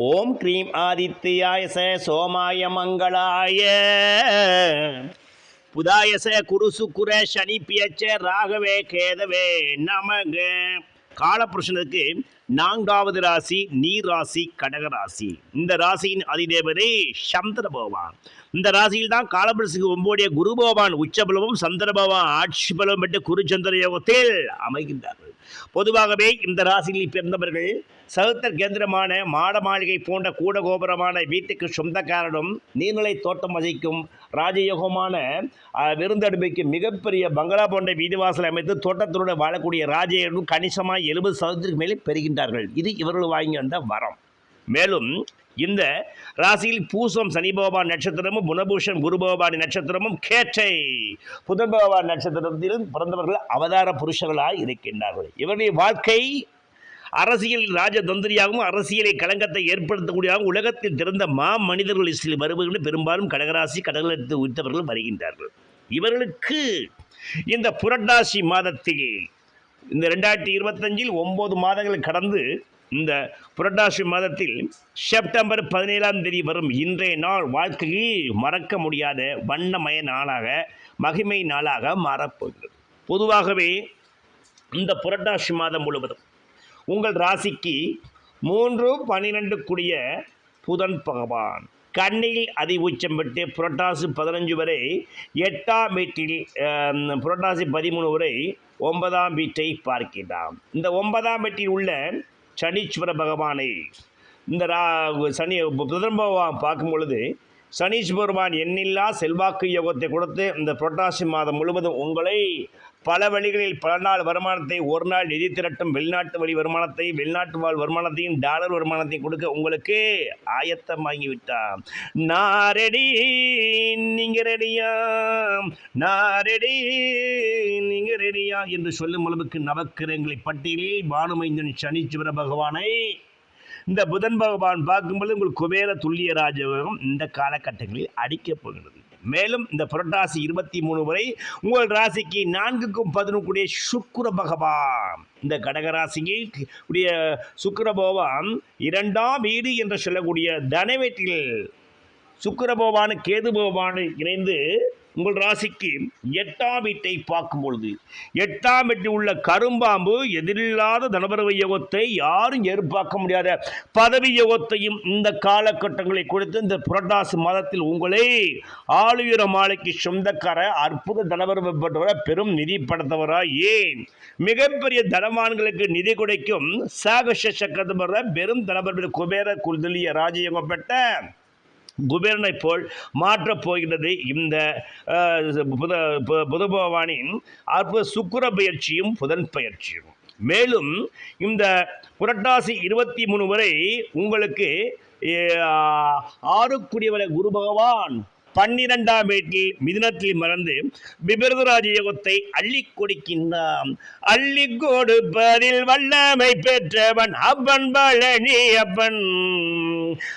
ஓம் cream ஆதித்யாய ச சோமாய மங்களாய. புதாயச குரு சுக்குர சனி பியச்ச ராகவே கேதவே நமக. காலபுருஷனுக்கு நான்காவது ராசி நீர் ராசி கடக ராசி. இந்த ராசியின் அதிதேவதை சந்திர பகவான். இந்த ராசியில் தான் காலபுருஷனுக்கு ஒன்போடைய குரு பகவான் உச்சபலமும் சந்திர பகவான் ஆட்சி பலமும் பெற்று குருச்சந்திர யோகத்தில் அமைகின்றார்கள். பொதுவாகவே இந்த ராசியில் பிறந்தவர்கள் சகுத்தர் கேந்திரமான மாட மாளிகை போன்ற கூட கோபுரமான வீட்டுக்கு சொந்தக்காரனும் நீர்நிலை தோட்டம் வசிக்கும் ராஜயோகமான விருந்தடுமைக்கு மிகப்பெரிய பங்களா போன்ற வீடுவாசல் அமைத்து தோட்டத்துடன் வாழக்கூடிய ராஜயோகம் கணிசமாக எழுபது சதவீதத்துக்கு மேலே பெறுகின்றார்கள். இது இவர்கள் வாங்கி வந்த வரம். மேலும் இந்த ராசியில் பூசம் சனி பகவான் நட்சத்திரமும் குணபூஷன் குரு நட்சத்திரமும் கேட்டை புதன் பகவான் நட்சத்திரத்திலும் பிறந்தவர்கள் அவதார புருஷர்களாக இருக்கின்றார்கள். இவருடைய வாழ்க்கை அரசியலில் ராஜதந்திரியாகவும் அரசியலை களங்கத்தை ஏற்படுத்தக்கூடியதாகவும் உலகத்தில் திறந்த மா மனிதர்கள் லிஸ்டில் வருபவர்கள் பெரும்பாலும் கடகராசி கடகலத்து உயிர்த்தவர்கள் வருகின்றார்கள். இவர்களுக்கு இந்த புரட்டாசி மாதத்தில் இந்த ரெண்டாயிரத்தி இருபத்தஞ்சில் ஒம்பது மாதங்கள் கடந்து இந்த புரட்டாசி மாதத்தில் செப்டம்பர் பதினேழாம் தேதி வரும் இன்றைய நாள் வாழ்க்கையில் மறக்க முடியாத வண்ணமய நாளாக மகிமை நாளாக மாறப்போகிறது. பொதுவாகவே இந்த புரட்டாசி மாதம் முழுவதும் உங்கள் ராசிக்கு மூன்று பன்னிரெண்டு கூடிய புதன் பகவான். கண்ணில் அதி உச்சம் பெற்று புரட்டாசி பதினஞ்சு வரை எட்டாம் வீட்டில் புரட்டாசி பதிமூணு வரை ஒன்பதாம் வீட்டை பார்க்கிறான் இந்த ஒன்பதாம் வீட்டில் உள்ள சனீஸ்வர பகவானை இந்த ரா சனி புதன் பகவான் பார்க்கும் பொழுது சனீஸ்வரவான் எண்ணில்லா செல்வாக்கு யோகத்தை கொடுத்து இந்த புரட்டாசி மாதம் முழுவதும் உங்களை பல வழிகளில் பல நாள் வருமானத்தை ஒரு நாள் நிதி திரட்டும் வெளிநாட்டு வழி வருமானத்தை வெளிநாட்டு வாழ் வருமானத்தையும் டாலர் வருமானத்தையும் கொடுக்க உங்களுக்கு ஆயத்தமாகி விட்டான் நான் ரெடி நீங்க ரெடியா? நான் ரெடி நீங்க ரெடியா? என்று சொல்லும் அளவுக்கு நவக்கிரகங்களை பட்டியலில் பானுமைந்தன் சனீஸ்வர பகவானை இந்த புதன் பகவான் பார்க்கும்போது உங்கள் குபேர துல்லிய ராஜயோகம் இந்த காலகட்டங்களில் அடிக்கப் போகிறது. மேலும் இந்த புரட்டாசி இருபத்தி மூணு வரை உங்கள் ராசிக்கு நான்குக்கும் பதினொன்று சுக்கிர பகவான். இந்த கடகராசிக்கு உடைய பகவான் இரண்டாம் வீடு என்று சொல்லக்கூடிய தனவேட்டில் சுக்கர பகவானு கேது பகவானு இணைந்து உங்கள் ராசிக்கு எட்டாம் வீட்டை பார்க்கும் பொழுது எட்டாம் வீட்டில் உள்ள கரும்பாம்பு எதிரில்லாத தனபரவ யோகத்தை யாரும் எதிர்பார்க்க முடியாத பதவி யோகத்தையும் இந்த காலகட்டங்களை கொடுத்து இந்த புரட்டாசி மாதத்தில் உங்களே ஆளுயர மாலைக்கு சொந்தக்கார அற்புத தனபரவ பெற்றவர பெரும் நிதி படைத்தவரா ஏன் மிகப்பெரிய தனவான்களுக்கு நிதி கொடுக்கும் சாகச சக்கரத்தை பெரும் தனபர குபேர குல்தலிய ராஜயோகம் பெற்ற குபேரனை போல் மாற்றப் போகின்றது. இந்த புத பு- அற்புத சுக்கிர பயிற்சியும் புதன் பயிற்சியும். மேலும் இந்த புரட்டாசி இருபத்தி மூணு வரை உங்களுக்கு அஹ், குரு பகவான் பன்னிரெண்டாம் வீட்டில் மிதினத்தில் மறந்து விபரதராஜ யோகத்தை அள்ளி கொடுக்கின்றான் அள்ளி கொடுப்பதில் வல்லமை பெற்றவன் அப்பன் பழனி அப்பன்.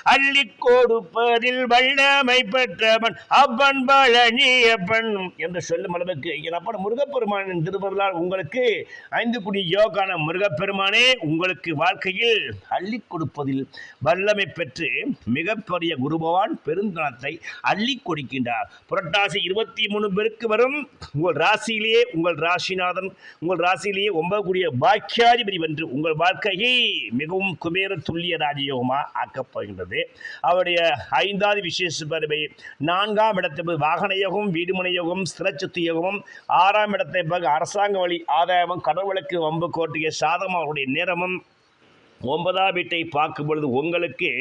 அள்ளி கொடுப்பதில் வல்லமை பெற்றவன் அப்பன் பழனி அப்பன். என்று சொல்லும் அளவுக்கு என் முருகப்பெருமானின் திருப்பதலால் உங்களுக்கு ஐந்து குடி யோகான முருகப்பெருமானே உங்களுக்கு வாழ்க்கையில் அள்ளி கொடுப்பதில் வல்லமை பெற்று மிகப்பெரிய குருபவான் பெருந்தனத்தை அள்ளி கொடுக்கின்றார். புரட்டாசி இருபத்தி மூணு பேருக்கு வரும். உங்கள் ராசியிலேயே உங்கள் ராசிநாதன் உங்கள் ராசியிலேயே ஒன்பது கூடிய பாக்கியாதிபதி வென்று உங்கள் வாழ்க்கையை மிகவும் குபேர துல்லிய ராஜயோகமாக ஆக்கப்படுகின்றது அவருடைய ஐந்தாவது விசேஷ பருவை நான்காம் இடத்தை வாகன யோகம் வீடுமனை யோகம் ஸ்திரச்சத்து யோகமும் ஆறாம் இடத்தை பார்க்க அரசாங்க வழி ஆதாயமும் கடவுளுக்கு வம்பு கோட்டிய சாதகம் அவருடைய நேரமும் ஒன்பதாம் வீட்டை பார்க்கும் பொழுது உங்களுக்கு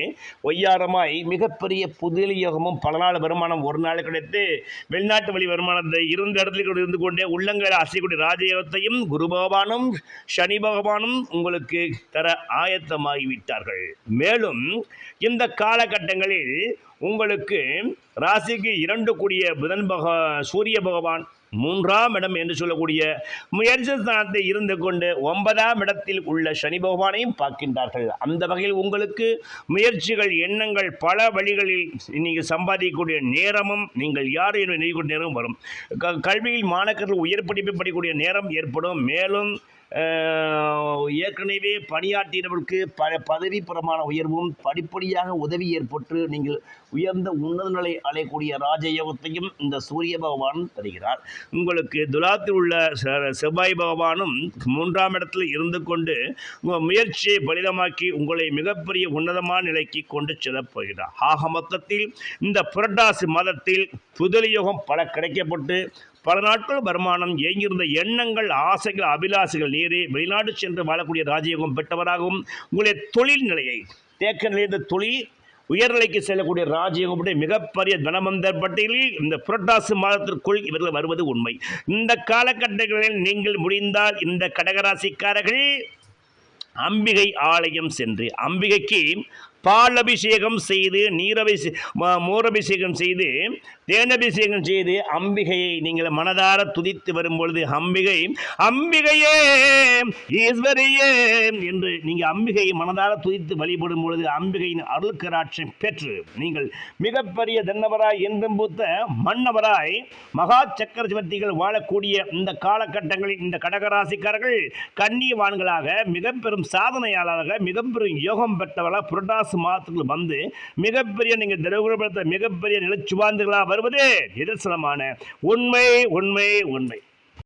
ஒய்யாரமாய் மிகப்பெரிய புதிய யோகமும் பல நாள் வருமானம் ஒரு நாள் கிடைத்து வெளிநாட்டு வழி வருமானத்தை இருந்த இடத்துல கூட இருந்து கொண்டே உள்ளங்களை அசைக்கூடிய ராஜயோகத்தையும் குரு பகவானும் சனி பகவானும் உங்களுக்கு தர ஆயத்தமாகிவிட்டார்கள். மேலும் இந்த காலகட்டங்களில் உங்களுக்கு ராசிக்கு இரண்டு கூடிய புதன் பக சூரிய பகவான் மூன்றாம் இடம் என்று சொல்லக்கூடிய முயற்சி ஸ்தானத்தை இருந்து கொண்டு ஒன்பதாம் இடத்தில் உள்ள சனி பகவானையும் பார்க்கின்றார்கள். அந்த வகையில் உங்களுக்கு முயற்சிகள் எண்ணங்கள் பல வழிகளில் நீங்கள் சம்பாதிக்கக்கூடிய நேரமும் நீங்கள் யார் என்று நேரமும் நேரம் வரும். க- கல்வியில் மாணக்கர்கள் உயர் படிப்பு படிக்கக்கூடிய நேரம் ஏற்படும். மேலும் ஏற்கனவே பணியாற்றியவர்களுக்கு ப பதவி பிரமாண உயர்வும் படிப்படியாக உதவி ஏற்பட்டு நீங்கள் உயர்ந்த உன்னத நிலை அடையக்கூடிய ராஜயோகத்தையும் இந்த சூரிய பகவான் தருகிறார். உங்களுக்கு துலாத்தில் உள்ள செ- செவ்வாய் பகவானும் மூன்றாம் இடத்தில் இருந்து கொண்டு உங்கள் முயற்சியை பலிதமாக்கி உங்களை மிகப்பெரிய உன்னதமான நிலைக்கு கொண்டு செல்லப் போகிறார். ஆக மொத்தத்தில் இந்த புரட்டாசி மாதத்தில் புதலியோகம் பல கிடைக்கப்பட்டு பல நாட்கள் வருமானம் ஏங்கியிருந்த எண்ணங்கள் ஆசைகள் அபிலாசைகள் நீரே வெளிநாடு சென்று வாழக்கூடிய ராஜயோகம் பெற்றவராகவும் உங்களுடைய தொழில் நிலையை தேக்க நிலைந்த தொழில் உயர்நிலைக்கு செல்லக்கூடிய ராஜயோகமுடைய மிகப்பெரிய தனமந்தர் பட்டியலில் இந்த புரட்டாசி மாதத்திற்குள் இவர்கள் வருவது உண்மை. இந்த காலகட்டங்களில் நீங்கள் முடிந்தால் இந்த கடகராசிக்காரர்கள் அம்பிகை ஆலயம் சென்று அம்பிகைக்கு பால் அபிஷேகம் செய்து நீரபிஷே மோரபிஷேகம் செய்து தேனபிஷேகம் செய்து அம்பிகையை நீங்கள் மனதார துதித்து வரும்பொழுது அம்பிகை அம்பிகையே ஈஸ்வரியே என்று நீங்கள் அம்பிகையை மனதார துதித்து வழிபடும் பொழுது அம்பிகையின் அருள்கராட்சியம் பெற்று நீங்கள் மிகப்பெரிய தன்னவராய் என்றும் பூத்த மன்னவராய் மகா சக்கரவர்த்திகள் வாழக்கூடிய இந்த காலகட்டங்களில் இந்த கடகராசிக்காரர்கள் கண்ணியவான்களாக மிகப்பெரும் சாதனையாளராக மிகப்பெரும் யோகம் பெற்றவர்களாக புரட்டாசி மாதத்துக்கு வந்து மிகப்பெரிய நீங்கள் திரவப்படுத்த மிகப்பெரிய நிலச்சுவாந்துகளாக வருவது நிதர்சனமான உண்மை உண்மை உண்மை.